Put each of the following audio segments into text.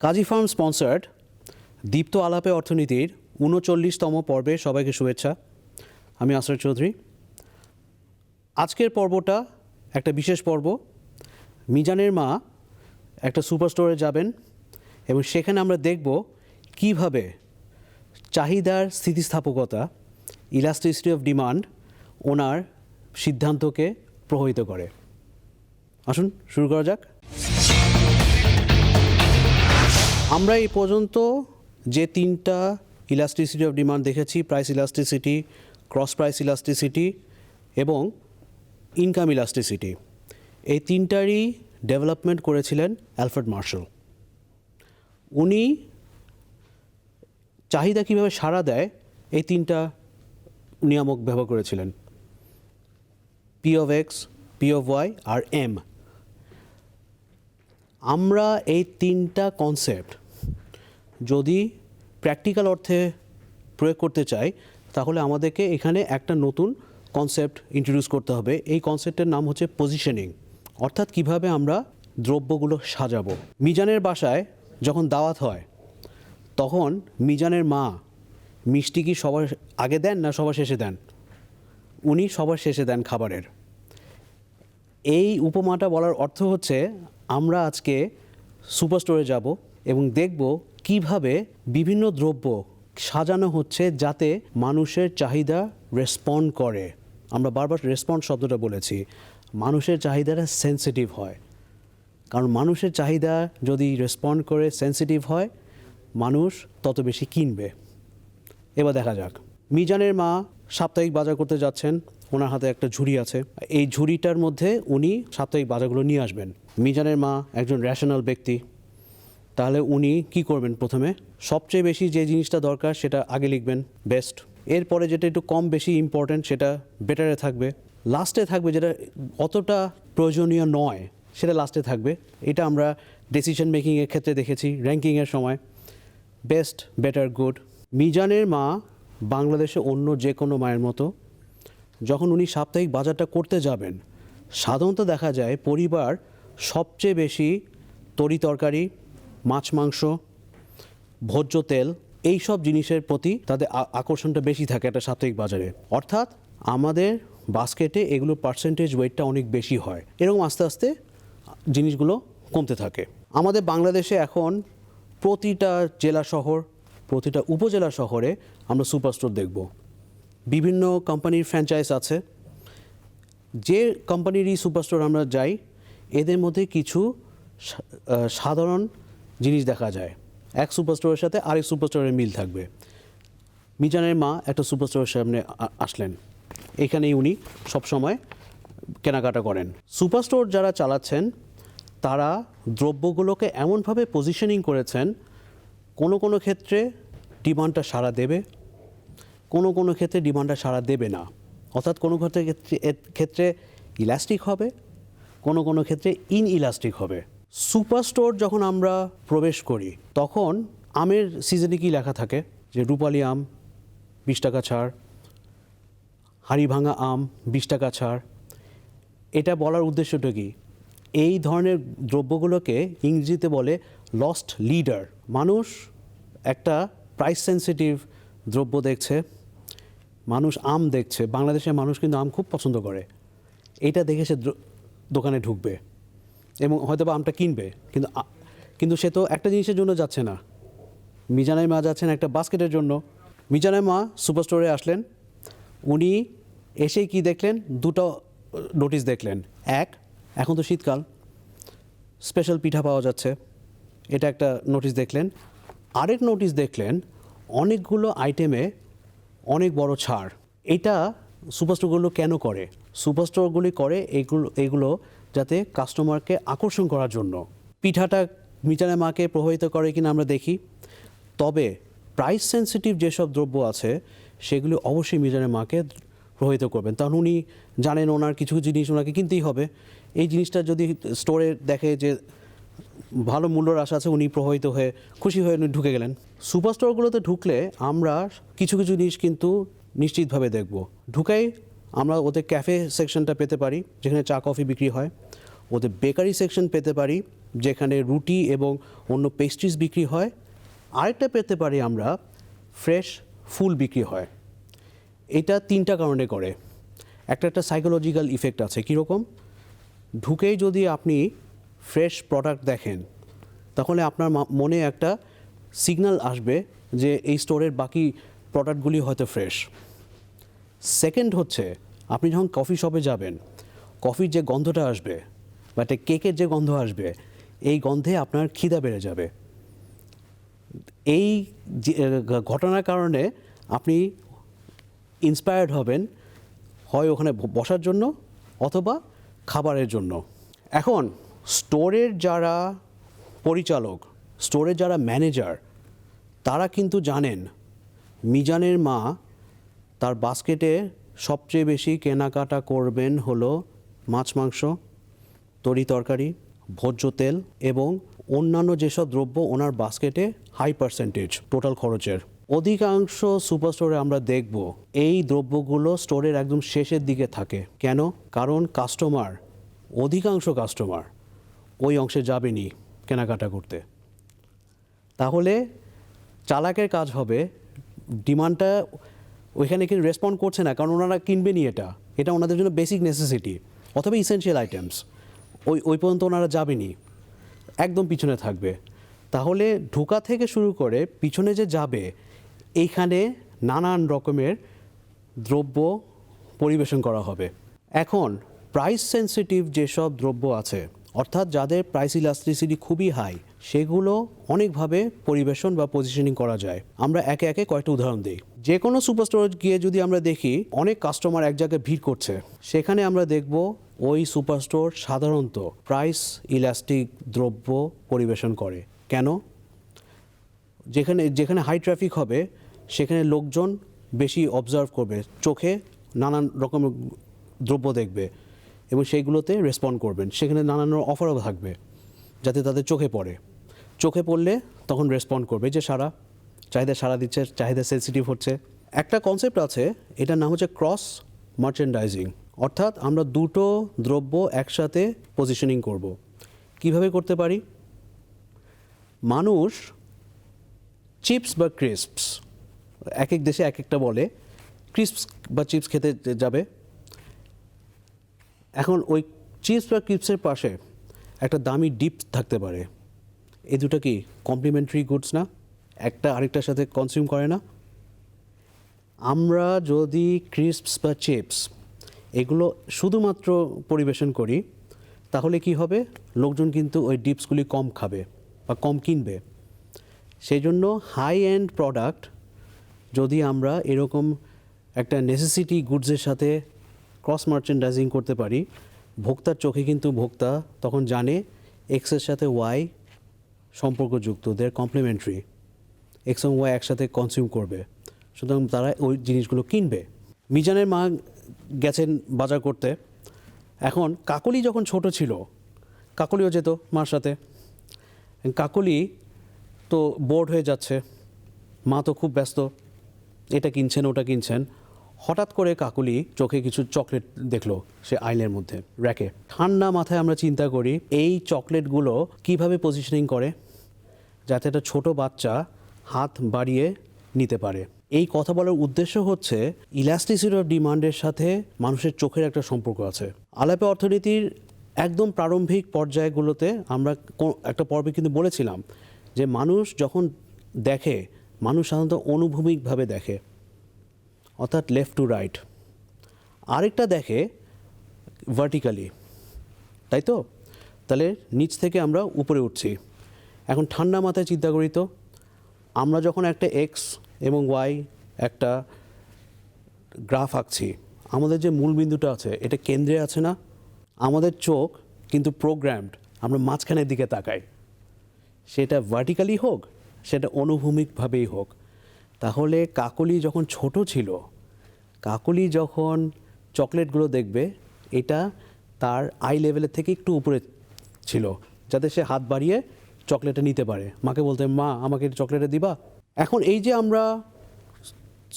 কাজী farm sponsored, দীপ্ত আলাপে অর্থনীতির উনচল্লিশতম পর্বে সবাইকে শুভেচ্ছা। আমি আসর চৌধুরী। আজকের পর্বটা একটা বিশেষ পর্ব। মিজানের মা একটা সুপার স্টোরে যাবেন এবং সেখানে আমরা দেখব কীভাবে চাহিদার স্থিতিস্থাপকতা ইলাস্টিসিটি অফ ডিমান্ড ওনার সিদ্ধান্তকে প্রভাবিত করে। আসুন, শুরু করা যাক। আমরা এই পর্যন্ত যে তিনটা ইলাস্টিসিটি অফ ডিমান্ড দেখেছি price elasticity cross price elasticity এবং ইনকাম ইলাস্টিসিটি এই তিনটারই ডেভেলপমেন্ট করেছিলেন অ্যালফ্রেড মার্শাল। উনি চাহিদা কীভাবে সাড়া দেয়, এই তিনটা নিয়ামক ব্যবহার করেছিলেন। P of X P of Y R M আমরা এই তিনটা কনসেপ্ট যদি প্র্যাকটিক্যাল অর্থে প্রয়োগ করতে চাই, তাহলে আমাদেরকে এখানে একটা নতুন কনসেপ্ট ইন্ট্রোডিউস করতে হবে। এই কনসেপ্টের নাম হচ্ছে পজিশনিং অর্থাৎ কীভাবে আমরা দ্রব্যগুলো সাজাবো। মিজানের বাসায় যখন দাওয়াত হয়, তখন মিজানের মা মিষ্টি কি সবার আগে দেন না সবার শেষে দেন? উনি সবার শেষে দেন খাবারের। এই উপমাটা বলার অর্থ হচ্ছে, আমরা আজকে সুপার স্টোরে যাব এবং দেখব কীভাবে বিভিন্ন দ্রব্য সাজানো হচ্ছে যাতে মানুষের চাহিদা রেসপন্ড করে। আমরা বারবার রেসপন্ড শব্দটা বলেছি। মানুষের চাহিদাটা সেন্সিটিভ হয়। কারণ মানুষের চাহিদা যদি রেসপন্ড করে সেন্সিটিভ হয়, মানুষ তত বেশি কিনবে। এবার দেখা যাক। মিজানের মা সাপ্তাহিক বাজার করতে যাচ্ছেন। ওনার হাতে একটা ঝুড়ি আছে। এই ঝুড়িটার মধ্যে উনি সাপ্তাহিক বাজারগুলো নিয়ে আসবেন। মিজানের মা একজন র্যাশনাল ব্যক্তি। তাহলে উনি কি করবেন প্রথমে? সবচেয়ে বেশি যে জিনিসটা দরকার সেটা আগে লিখবেন বেস্ট এরপরে যেটা একটু কম বেশি ইম্পর্ট্যান্ট সেটা বেটারে থাকবে। লাস্টে থাকবে যেটা অতটা প্রয়োজনীয় নয়, সেটা লাস্টে থাকবে। এটা আমরা ডিসিশন মেকিংয়ের ক্ষেত্রে দেখেছি র্যাঙ্কিংয়ের সময়। বেস্ট বেটার গুড মিজানের মা বাংলাদেশে অন্য যে কোনো মায়ের মতো, যখন উনি সাপ্তাহিক বাজারটা করতে যাবেন, সাধারণত দেখা যায় পরিবার সবচেয়ে বেশি তরি তরকারি মাছ, মাংস, ভোজ্য তেল এই সব জিনিসের প্রতি তাদের আকর্ষণটা বেশি থাকে একটা সাপ্তাহিক বাজারে। অর্থাৎ আমাদের বাস্কেটে এগুলো পার্সেন্টেজ ওয়েটটা অনেক বেশি হয়। এরকম আস্তে আস্তে জিনিসগুলো কমতে থাকে। আমাদের বাংলাদেশে এখন প্রতিটা জেলা শহর, প্রতিটা উপজেলা শহরে আমরা সুপার স্টোর দেখব। বিভিন্ন কোম্পানির ফ্র্যাঞ্চাইজ আছে। যে কোম্পানিরই সুপার স্টোর আমরা যাই, এদের মধ্যে কিছু সাধারণ জিনিস দেখা যায়। এক সুপার স্টোরের সাথে আরেক সুপার স্টোরের মিল থাকবে। মিজানের মা একটা সুপার স্টোরের সামনে আসলেন। এখানেই উনি সবসময় কেনাকাটা করেন। সুপারস্টোর যারা চালাচ্ছেন, তারা দ্রব্যগুলোকে এমনভাবে পজিশনিং করেছেন, কোনো কোনো ক্ষেত্রে ডিমান্ডটা সাড়া দেবে, কোনো কোনো ক্ষেত্রে ডিমান্ডটা সাড়া দেবে না। অর্থাৎ কোনো ক্ষেত্রে- ক্ষেত্রে ইলাস্টিক হবে, কোনো কোনো ক্ষেত্রে ইন ইলাস্টিক হবে। সুপার স্টোর যখন আমরা প্রবেশ করি, তখন আমের সিজনে কি লেখা থাকে? যে রূপালি আম, বিশ টাকা ছাড় হাড়ি ভাঙা আম, বিশ টাকা ছাড়। এটা বলার উদ্দেশ্যটা কি? এই ধরনের দ্রব্যগুলোকে ইংরেজিতে বলে লস্ট লিডার মানুষ একটা প্রাইস সেন্সিটিভ দ্রব্য দেখছে, মানুষ আম দেখছে। বাংলাদেশের মানুষ কিন্তু আম খুব পছন্দ করে। এটা দেখে সে দোকানে ঢুকবে। এবং হয়তো বা আমটা কিনবে, কিন্তু কিন্তু সে তো একটা জিনিসের জন্য যাচ্ছে না। মিজানের মা যাচ্ছেন একটা বাস্কেটের জন্য। মিজানের মা সুপার স্টোরে আসলেন। উনি এসেই কি দেখলেন? দুটো নোটিশ দেখলেন। এক, এখন তো শীতকাল। স্পেশাল পিঠা পাওয়া যাচ্ছে। এটা একটা নোটিশ দেখলেন। আরেক নোটিশ দেখলেন, অনেকগুলো আইটেমে অনেক বড় ছাড়। এটা সুপারস্টোরগুলো কেন করে? সুপারস্টোরগুলি করে এইগুলো এগুলো যাতে কাস্টমারকে আকর্ষণ করার জন্য। পিঠাটা মিটানের মাকে প্রভাবিত করে কিনা আমরা দেখি। তবে প্রাইস সেন্সিটিভ যেসব দ্রব্য আছে, সেগুলি অবশ্যই মিজানের মাকে প্রভাবিত করবেন। তখন উনি জানেন ওনার কিছু জিনিস ওনাকে কিনতেই হবে। এই জিনিসটা যদি স্টোরে দেখে যে ভালো মূল্যর আশা আছে, উনি প্রভাবিত হয়ে খুশি হয়ে উনি ঢুকে গেলেন। সুপার স্টোরগুলোতে ঢুকলে আমরা কিছু কিছু জিনিস কিন্তু নিশ্চিতভাবে দেখব। ঢুকাই আমরা ওদের ক্যাফে সেকশনটা পেতে পারি, যেখানে চা কফি বিক্রি হয়। ওদের বেকারি সেকশন পেতে পারি, যেখানে রুটি এবং অন্য পেস্ট্রিজ বিক্রি হয়। আরেকটা পেতে পারি আমরা ফ্রেশ ফুল বিক্রি হয়। এটা তিনটা কারণে করে। একটা একটা সাইকোলজিক্যাল ইফেক্ট আছে। কীরকম? ঢুকেই যদি আপনি ফ্রেশ প্রোডাক্ট দেখেন, তাহলে আপনার মনে একটা সিগন্যাল আসবে যে এই স্টোরের বাকি প্রোডাক্টগুলি হয়তো ফ্রেশ সেকেন্ড হচ্ছে, আপনি যখন কফি শপে যাবেন কফির যে গন্ধটা আসবে বা একটা কেকের যে গন্ধ আসবে, এই গন্ধে আপনার খিদা বেড়ে যাবে। এই ঘটনার কারণে আপনি ইন্সপায়ার্ড হবেন, হয় ওখানে বসার জন্য অথবা খাবারের জন্য। এখন স্টোরের যারা পরিচালক স্টোরের যারা ম্যানেজার তারা কিন্তু জানেন, মিজানের মা তার বাস্কেটে সবচেয়ে বেশি কেনাকাটা করবেন হলো মাছ, মাংস, তরি তরকারি, ভোজ্য তেল এবং অন্যান্য যেসব দ্রব্য ওনার বাস্কেটে হাই পার্সেন্টেজ টোটাল খরচের। অধিকাংশ সুপার স্টোরে আমরা দেখব এই দ্রব্যগুলো স্টোরের একদম শেষের দিকে থাকে। কেন? কারণ কাস্টমার অধিকাংশ কাস্টমার ওই অংশে যাবেনি কেনাকাটা করতে। তাহলে চালাকের কাজ হবে ডিমান্ডটা ওইখানে কিন্তু রেসপন্ড করছে না, কারণ ওনারা কিনবেনই এটা। এটা ওনাদের জন্য বেসিক নেসেসিটি অথবা ইসেনশিয়াল আইটেমস ওই ওই পর্যন্ত ওনারা যাবেনি একদম পিছনে থাকবে। তাহলে ঢোকা থেকে শুরু করে পিছনে যে যাবে, এইখানে নানান রকমের দ্রব্য পরিবেশন করা হবে। এখন প্রাইস সেন্সিটিভ যেসব দ্রব্য আছে, অর্থাৎ যাদের প্রাইস ইলাস্ট্রিসিটি খুবই হাই সেগুলো অনেকভাবে পরিবেশন বা পজিশনিং করা যায়। আমরা একে একে কয়েকটা উদাহরণ দিই। যে কোনো সুপার স্টোরে গিয়ে যদি আমরা দেখি, অনেক কাস্টমার এক জায়গায় ভিড় করছে। সেখানে আমরা দেখব ওই সুপার স্টোর সাধারণত প্রাইস ইলাস্টিক দ্রব্য পরিবেশন করে। কেন? যেখানে যেখানে হাই ট্রাফিক হবে, সেখানে লোকজন বেশি অবজার্ভ করবে। চোখে নানান রকমের দ্রব্য দেখবে এবং সেইগুলোতে রেসপন্ড করবেন। সেখানে নানান অফারও থাকবে, যাতে তাদের চোখে পড়ে। চোখে পড়লে তখন রেসপন্ড করবে যে, সারা, চাহিদা সারা দিচ্ছে, চাহিদা সেন্সিটিভ হচ্ছে। একটা কনসেপ্ট আছে, এটার নাম হচ্ছে ক্রস মার্চেন্ডাইজিং অর্থাৎ আমরা দুটো দ্রব্য একসাথে পজিশনিং করব। কীভাবে করতে পারি? মানুষ চিপস বা ক্রিস্পস এক এক দেশে এক একটা বলে ক্রিস্পস বা চিপস খেতে যাবে। এখন ওই চিপস বা ক্রিপসের পাশে একটা দামি ডিপ থাকতে পারে। এই দুটো কি কমপ্লিমেন্টারি গুডস না? একটা আরেকটার সাথে কনজিউম করে না? আমরা যদি ক্রিস্পস বা চিপস এগুলো শুধুমাত্র পরিবেশন করি, তাহলে কি হবে? লোকজন কিন্তু ওই ডিপসগুলি কম খাবে বা কম কিনবে। সেই জন্য হাই এন্ড প্রোডাক্ট যদি আমরা এরকম একটা নেসেসিটি গুডসের সাথে ক্রস মার্চেন্ডাইজিং করতে পারি, ভোক্তার চোখে কিন্তু ভোক্তা তখন জানে এক্সের সাথে ওয়াই সম্পর্কযুক্ত দের কমপ্লিমেন্টারি এক্স এবং ওয়াই একসাথে কনজিউম করবে। সুতরাং তারা ওই জিনিসগুলো কিনবে। মিজানের মা গেছেন বাজার করতে। এখন কাকলি যখন ছোট ছিল, কাকলিও যেত মার সাথে। কাকলি তো বোর্ড হয়ে যাচ্ছে। মা তো খুব ব্যস্ত। এটা কিনছেন, ওটা কিনছেন। হঠাৎ করে কাকুলি চোখে কিছু চকলেট দেখল সে আইলের মধ্যে র্যাকে ঠান্ডা মাথায় আমরা চিন্তা করি, এই চকলেটগুলো কীভাবে পজিশনিং করে? যাতে একটা ছোট বাচ্চা হাত বাড়িয়ে নিতে পারে। এই কথা বলার উদ্দেশ্য হচ্ছে ইলাস্টিসিটি অফ ডিমান্ডের সাথে মানুষের চোখের একটা সম্পর্ক আছে। আলাপে অর্থনীতির একদম প্রারম্ভিক পর্যায়গুলোতে আমরা একটা পর্বে কিন্তু বলেছিলাম যে মানুষ যখন দেখে, মানুষ সাধারণত অনুভূমিকভাবে দেখে, অর্থাৎ লেফট টু রাইট আরেকটা দেখে ভার্টিক্যালি তাই তো? তাহলে নিচ থেকে আমরা উপরে উঠছি। এখন ঠান্ডা মাথায় চিন্তা করি তো, আমরা যখন একটা এক্স এবং ওয়াই একটা গ্রাফ আঁকছি, আমাদের যে মূল বিন্দুটা আছে, এটা কেন্দ্রে আছে না? আমাদের চোখ কিন্তু প্রোগ্রামড আমরা মাঝখানের দিকে তাকাই। সেটা ভার্টিক্যালি হোক, সেটা অনুভূমিকভাবেই হোক। তাহলে কাকলি যখন ছোট ছিল, কাকলি যখন চকলেটগুলো দেখবে, এটা তার আই লেভেলের থেকে একটু উপরে ছিল, যাতে সে হাত বাড়িয়ে চকলেটটা নিতে পারে। মাকে বলতে, মা, আমাকে চকলেটটা দিবা? এখন এই যে আমরা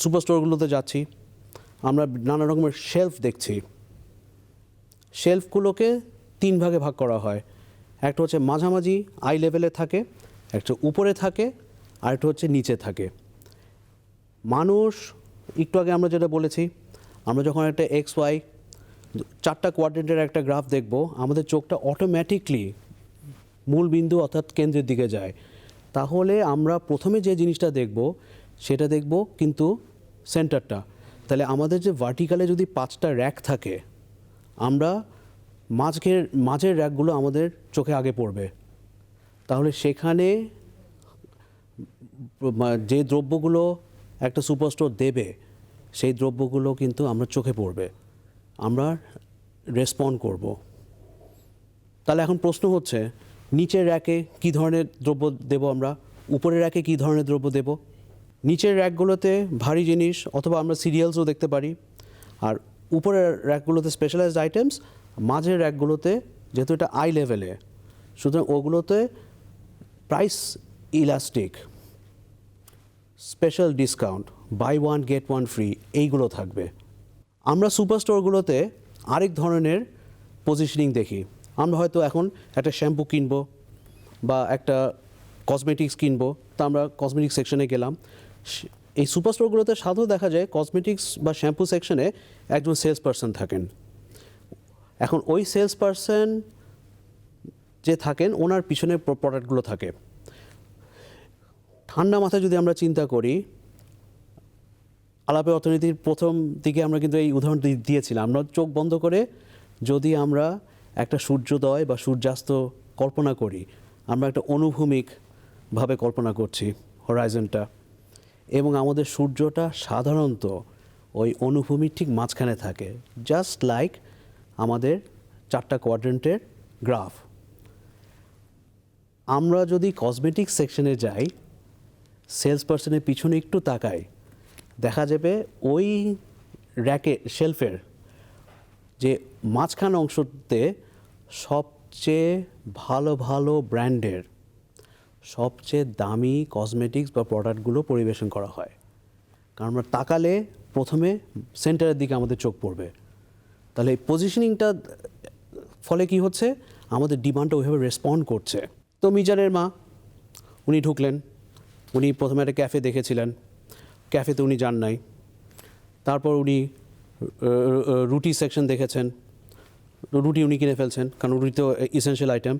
সুপার স্টোরগুলোতে যাচ্ছি, আমরা নানা রকমের শেলফ দেখছি। শেলফগুলোকে তিন ভাগে ভাগ করা হয়। একটা হচ্ছে মাঝামাঝি, আই লেভেলে থাকে, একটা উপরে থাকে, আর একটা হচ্ছে নিচে থাকে। মানুষ, একটু আগে আমরা যেটা বলেছি, আমরা যখন একটা এক্স ওয়াই, চারটা কোয়াড্রেন্টের একটা গ্রাফ দেখব, আমাদের চোখটা অটোমেটিকলি মূল বিন্দু অর্থাৎ কেন্দ্রের দিকে যায়। তাহলে আমরা প্রথমে যে জিনিসটা দেখব, সেটা দেখব কিন্তু সেন্টারটা। তাহলে আমাদের যে ভার্টিক্যালে যদি পাঁচটা র্যাক থাকে, আমরা মাঝের মাঝের র্যাকগুলো আমাদের চোখে আগে পড়বে। তাহলে সেখানে যে দ্রব্যগুলো একটা সুপারস্টোর দেবে, সেই দ্রব্যগুলো কিন্তু আমরা চোখে পড়বে। আমরা রেসপন্ড করব। তাহলে এখন প্রশ্ন হচ্ছে নিচের র্যাকে কী ধরনের দ্রব্য দেব আমরা? উপরের র্যাকে কী ধরনের দ্রব্য দেব? নিচের র্যাকগুলোতে ভারী জিনিস অথবা আমরা সিরিয়ালসও দেখতে পারি। আর উপরের র্যাকগুলোতে স্পেশালাইজড আইটেমস মাঝের র্যাকগুলোতে যেহেতু এটা আই লেভেলে সুতরাং ওগুলোতে price elastic special discount buy one get one free এইগুলো থাকবে। আমরা সুপার স্টোরগুলোতে আরেক ধরনের পজিশনিং দেখি। আমরা হয়তো এখন একটা শ্যাম্পু কিনবো বা একটা কসমেটিক্স কিনবো। তা আমরা কসমেটিক্স সেকশনে গেলাম। এই সুপার স্টোরগুলোতে সাধারণত দেখা যায় কসমেটিক্স বা শ্যাম্পু সেকশনে একজন সেলস পারসন থাকেন। এখন ওই সেলস পারসন যে থাকেন, ওনার পিছনে প্রোডাক্টগুলো থাকে। ঠান্ডা মাথায় যদি আমরা চিন্তা করি, আলাপে অর্থনীতির প্রথম দিকে আমরা কিন্তু এই উদাহরণ দিয়েছিলাম। আমরা চোখ বন্ধ করে যদি আমরা একটা সূর্যোদয় বা সূর্যাস্ত কল্পনা করি। আমরা একটা অনুভূমিকভাবে কল্পনা করছি হরাইজনটা এবং আমাদের সূর্যটা সাধারণত ওই অনুভূমির ঠিক মাঝখানে থাকে। জাস্ট লাইক আমাদের চারটা কোয়াড্রেন্টের গ্রাফ আমরা যদি কসমেটিক সেকশনে যাই সেলস পার্সনের পিছনে একটু তাকাই, দেখা যাবে ওই র্যাকে শেলফের যে মাঝখান অংশতে সবচেয়ে ভালো ভালো ব্র্যান্ডের সবচেয়ে দামি কসমেটিক্স বা প্রোডাক্টগুলো পরিবেশন করা হয়। কারণ আমরা তাকালে প্রথমে সেন্টারের দিকে আমাদের চোখ পড়বে। তাহলে এই পজিশনিংটা ফলে কি হচ্ছে? আমাদের ডিমান্ডটা ওইভাবে রেসপন্ড করছে। তো মিজানের মা, উনি ঢুকলেন। উনি প্রথমে একটা ক্যাফে দেখেছিলেন। ক্যাফেতে উনি যান নাই। তারপর উনি রুটি সেকশন দেখেছেন। রুটি উনি কিনে ফেলছেন, কারণ রুটি তো ইসেনশিয়াল আইটেম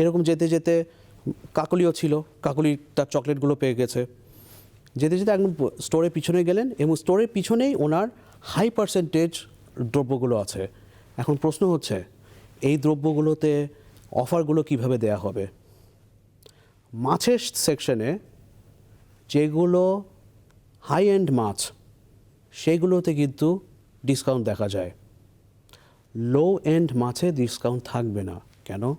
এরকম যেতে যেতে কাকলিও ছিল, কাকলি তার চকলেটগুলো পেয়ে গেছে। যেতে যেতে একদম স্টোরের পিছনে গেলেন এবং স্টোরের পিছনেই ওনার হাই পার্সেন্টেজ দ্রব্যগুলো আছে। এখন প্রশ্ন হচ্ছে, এই দ্রব্যগুলোতে অফারগুলো কীভাবে দেয়া হবে? মাছের সেকশনে যেগুলো হাই এন্ড মাছ, সেগুলোতে কিন্তু ডিসকাউন্ট দেখা যায়। লো এন্ড মাছে ডিসকাউন্ট থাকবে না। কেন?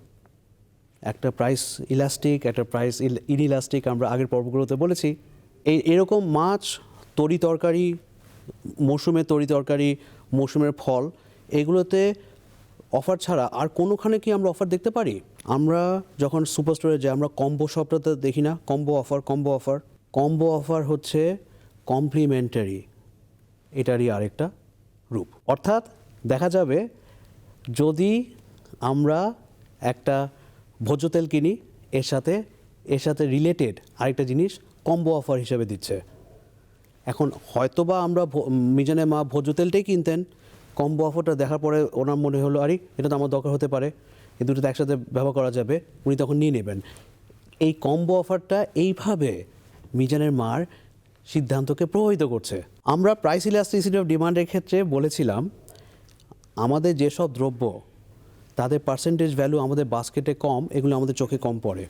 একটা প্রাইস ইলাস্টিক একটা প্রাইস ইনইলাস্টিক আমরা আগের পর্বগুলোতে বলেছি। এই এরকম মাছ, তরি তরকারি, মৌসুমের তরি তরকারি, মৌসুমের ফল, এগুলোতে অফার ছাড়া আর কোনোখানে কি আমরা অফার দেখতে পারি? আমরা যখন সুপার স্টোরে যাই, আমরা কম্বো শপটাতে দেখি না। Combo offer combo offer combo offer হচ্ছে কমপ্লিমেন্টারি এটারই আরেকটা। রূপ। অর্থাৎ দেখা যাবে যদি আমরা একটা ভোজ্য তেল কিনি, এর সাথে এর সাথে রিলেটেড আরেকটা জিনিস কম্বো অফার হিসেবে দিচ্ছে। এখন হয়তোবা আমরা মিজানের মা ভোজ্য তেলটাই কিনতেন কম্বো অফারটা দেখার পরে ওনার মনে হলো, আরে, এটা তো আমার দরকার হতে পারে, এই দুটো তো একসাথে ব্যবহার করা যাবে। উনি তখন নিয়ে নেবেন। এই কম্বো অফারটা এইভাবে মিজানের মার সিদ্ধান্তকে প্রভাবিত করছে। আমরা প্রাইস ইলাস্টিসিটি অফ ডিমান্ডের ক্ষেত্রে বলেছিলাম, আমাদের যেসব দ্রব্য, তাদের পার্সেন্টেজ ভ্যালু আমাদের বাস্কেটে কম, এগুলো আমাদের চোখে কম পড়ে।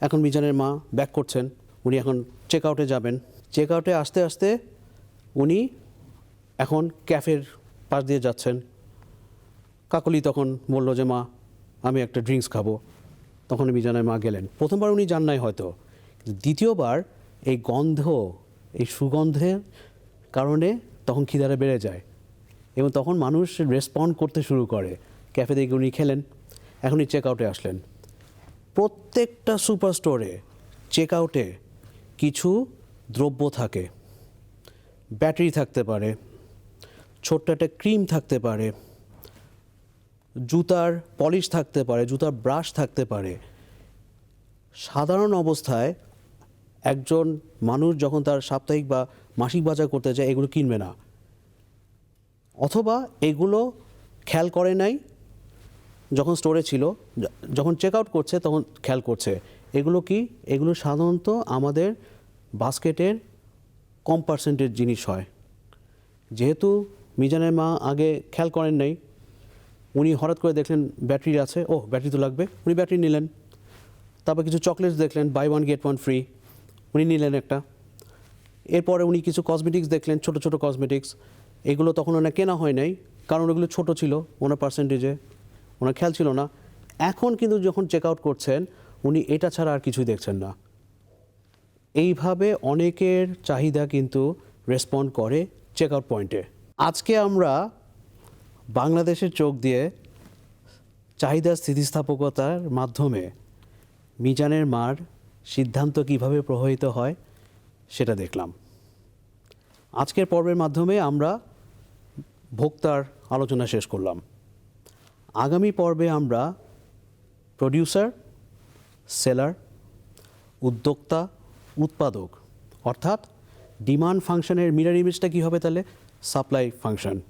এখন মিজানের মা ব্যাক করছেন, উনি এখন চেক আউটে যাবেন। চেক আউটে আসতে আসতে উনি এখন ক্যাফের পাশ দিয়ে যাচ্ছেন। কাকলি তখন বলল যে, মা, আমি একটা ড্রিঙ্কস খাব। তখন মিজানের মা গেলেন। প্রথমবার উনি যান নাই হয়তো। দ্বিতীয়বার এই গন্ধ এই সুগন্ধের কারণে তখন খিদাটা বেড়ে যায় এবং তখন মানুষ রেসপন্ড করতে শুরু করে। ক্যাফে থেকে উনি খেলেন, এখনই চেক আউটে আসলেন। প্রত্যেকটা সুপার স্টোরে চেক আউটে কিছু দ্রব্য থাকে। ব্যাটারি থাকতে পারে, ছোট্ট একটা ক্রিম থাকতে পারে, জুতার পলিশ থাকতে পারে, জুতার ব্রাশ থাকতে পারে। সাধারণ অবস্থায় একজন মানুষ যখন তার সাপ্তাহিক বা মাসিক বাজার করতে যায়, এগুলো কিনবে না। অথবা এগুলো খেয়াল করে নাই, যখন স্টোরে ছিল, যখন চেক আউট করছে, তখন খেয়াল করছে। এগুলো কি? এগুলো সাধারণত আমাদের বাস্কেটের কম পার্সেন্টের জিনিস হয়। যেহেতু মিজানের মা আগে খেয়াল করেন নাই, উনি হঠাৎ করে দেখলেন ব্যাটারি আছে ও ব্যাটারি তো লাগবে। উনি ব্যাটারি নিলেন। তারপর কিছু চকলেটস দেখলেন buy one get one free উনি নিলেন একটা। এরপরে উনি কিছু কসমেটিক্স দেখলেন, ছোট ছোট কসমেটিক্স এগুলো তখন ওনার কেনা হয় নাই, কারণ ওগুলো ছোট ছিল, ওনার পার্সেন্টেজে ওনার খেয়াল ছিল না। এখন কিন্তু যখন চেক আউট করছেন, উনি এটা ছাড়া আর কিছুই দেখছেন না। এইভাবে অনেকের চাহিদা কিন্তু রেসপন্ড করে চেক আউট পয়েন্টে আজকে আমরা বাংলাদেশের চোখ দিয়ে চাহিদা স্থিতিস্থাপকতার মাধ্যমে মিজানের মার সিদ্ধান্ত কীভাবে প্রভাবিত হয় সেটা দেখলাম। আজকের পর্বের মাধ্যমে আমরা ভোক্তার আলোচনা শেষ করলাম। আগামী পর্বে আমরা প্রডিউসার, সেলার, উদ্যোক্তা, উৎপাদক, অর্থাৎ ডিমান্ড ফাংশনের মিরার ইমেজটা কী হবে তাহলে? Supply function.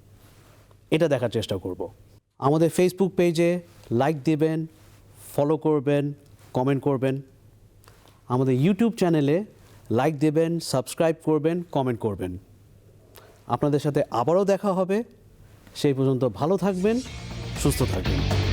এটা দেখার চেষ্টা করব। আমাদের ফেসবুক পেজে লাইক দেবেন, ফলো করবেন, কমেন্ট করবেন। আমাদের ইউটিউব চ্যানেলে লাইক দেবেন সাবস্ক্রাইব করবেন কমেন্ট করবেন। আপনাদের সাথে আবারও দেখা হবে। সেই পর্যন্ত ভালো থাকবেন, সুস্থ থাকবেন।